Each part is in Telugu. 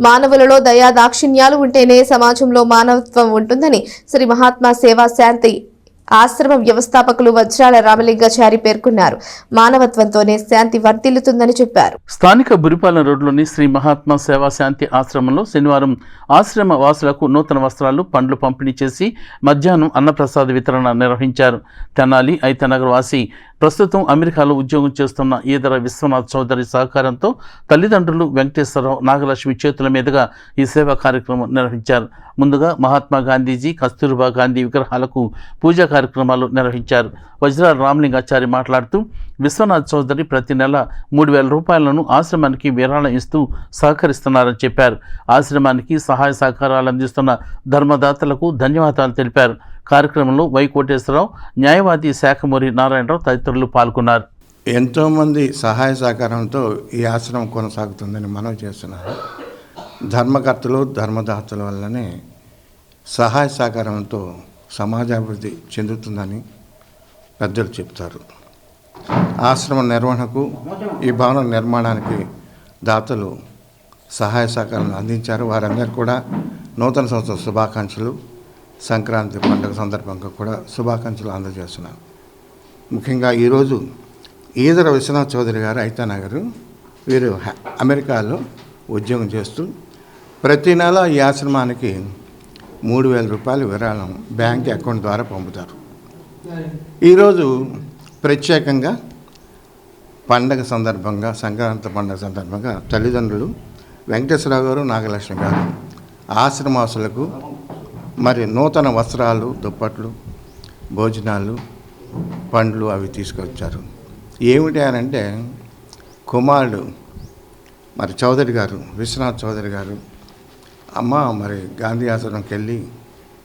మానవులలో దయా దాక్షిణ్యాలు ఉంటేనే సమాజంలో మానవత్వం ఉంటుందని శ్రీ మహాత్మా సేవా శాంతి ఆశ్రమ వ్యవస్థాపకులు వజ్రాల రామలింగాచారి పేర్కొన్నారు. మానవత్వంతోనే శాంతి వర్తిల్లుతుందని చెప్పారు. స్థానిక బురిపాలెం రోడ్లోని శ్రీ మహాత్మా సేవా శాంతి ఆశ్రమంలో శనివారం ఆశ్రమ వాసులకు నూతన వస్త్రాలు పండ్లు పంపిణీ చేసి మధ్యాహ్నం అన్నప్రసాద వితరణ నిర్వహించారు. తెనాలి ఐతనగర్ వాసి ప్రస్తుతం అమెరికాలో ఉద్యోగం చేస్తున్న ఈదర విశ్వనాథ్ చౌదరి సహకారంతో తల్లిదండ్రులు వెంకటేశ్వరరావు నాగలక్ష్మి చేతుల మీదుగా ఈ సేవా కార్యక్రమం నిర్వహించారు. ముందుగా మహాత్మా గాంధీజీ కస్తూర్బా గాంధీ విగ్రహాలకు పూజా కార్యక్రమాలు నిర్వహించారు. వజ్రాల రామలింగాచారి మాట్లాడుతూ విశ్వనాథ్ చౌదరి ప్రతి నెల మూడు వేల రూపాయలను ఆశ్రమానికి విరాళం ఇస్తూ సహకరిస్తున్నారని చెప్పారు. ఆశ్రమానికి సహాయ సహకారాలు అందిస్తున్న ధర్మదాతలకు ధన్యవాదాలు తెలిపారు. కార్యక్రమంలో వై కోటేశ్వరరావు న్యాయవాది శాఖమూరి నారాయణరావు తదితరులు పాల్గొన్నారు. ఎంతోమంది సహాయ సహకారంతో ఈ ఆశ్రమం కొనసాగుతుందని మనం చేస్తున్నారు. ధర్మకర్తలు ధర్మదాతల వల్లనే సహాయ సహకారంతో సమాజాభివృద్ధి చెందుతుందని పెద్దలు చెప్తారు. ఆశ్రమ నిర్వహణకు ఈ భవనం నిర్మాణానికి దాతలు సహాయ సహకారాలను అందించారు. వారందరికీ కూడా నూతన సంవత్సర శుభాకాంక్షలు. సంక్రాంతి పండుగ సందర్భంగా కూడా శుభాకాంక్షలు అందజేస్తున్నాను ముఖ్యంగా ఈరోజు ఈదర విశ్వనాథ్ చౌదరి గారు ఐతానా గారు వీరు అమెరికాలో ఉద్యోగం చేస్తూ ప్రతి నెల ఈ ఆశ్రమానికి మూడు వేల రూపాయలు విరాళం బ్యాంక్ అకౌంట్ ద్వారా పంపుతారు. ఈరోజు ప్రత్యేకంగా పండగ సందర్భంగా సంక్రాంతి పండగ సందర్భంగా తల్లిదండ్రులు వెంకటేశ్వరరావు గారు నాగలక్ష్మి గారు ఆశ్రమాసులకు మరి నూతన వస్త్రాలు దుప్పట్లు భోజనాలు పండ్లు అవి తీసుకొచ్చారు. ఏమిటి అని అంటే కుమారుడు మరి చౌదరి గారు విశ్వనాథ్ చౌదరి గారు అమ్మ మరి గాంధీ ఆశ్రమంకి వెళ్ళి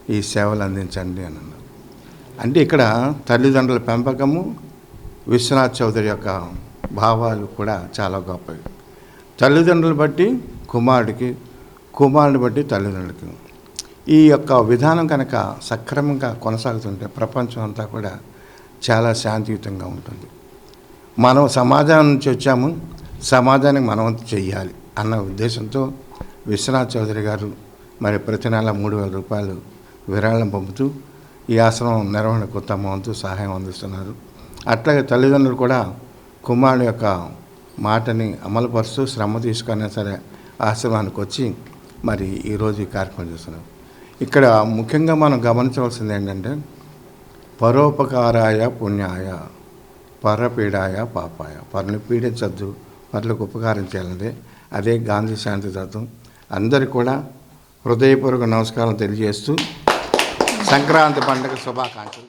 ఈ సేవలు అందించండి అని అన్నారు. అంటే ఇక్కడ తల్లిదండ్రుల పెంపకము విశ్వనాథ్ చౌదరి యొక్క భావాలు కూడా చాలా గొప్పవి. తల్లిదండ్రులు బట్టి కుమారుడికి కుమారుడిని బట్టి తల్లిదండ్రులకి. ఈ యొక్క విధానం కనుక సక్రమంగా కొనసాగుతుంటే ప్రపంచం అంతా కూడా చాలా శాంతియుతంగా ఉంటుంది. మనం సమాజం నుంచి వచ్చాము సమాజానికి మనం వంతు చెయ్యాలి అన్న ఉద్దేశంతో విశ్వనాథ్ చౌదరి గారు మరి ప్రతి నెల మూడు వేల రూపాయలు విరాళం పంపుతూ ఈ ఆశ్రమం నిర్వహణకు తమ వంతు సహాయం అందిస్తున్నారు. అట్లాగే తల్లిదండ్రులు కూడా కుమారుడు యొక్క మాటని అమలుపరుస్తూ శ్రమ తీసుకున్నా సరే ఆశ్రమానికి వచ్చి మరి ఈరోజు ఈ కార్యక్రమం చేస్తున్నారు. ఇక్కడ ముఖ్యంగా మనం గమనించవలసింది ఏంటంటే పరోపకారాయ పుణ్యాయ పరపీడాయ పాపాయ పరుని పీడించద్దు పరులకు ఉపకారం చేయాలంటే అదే గాంధీ శాంతి తత్వం. అందరికీ కూడా హృదయపూర్వక నమస్కారం తెలియజేస్తూ సంక్రాంతి పండుగ శుభాకాంక్షలు.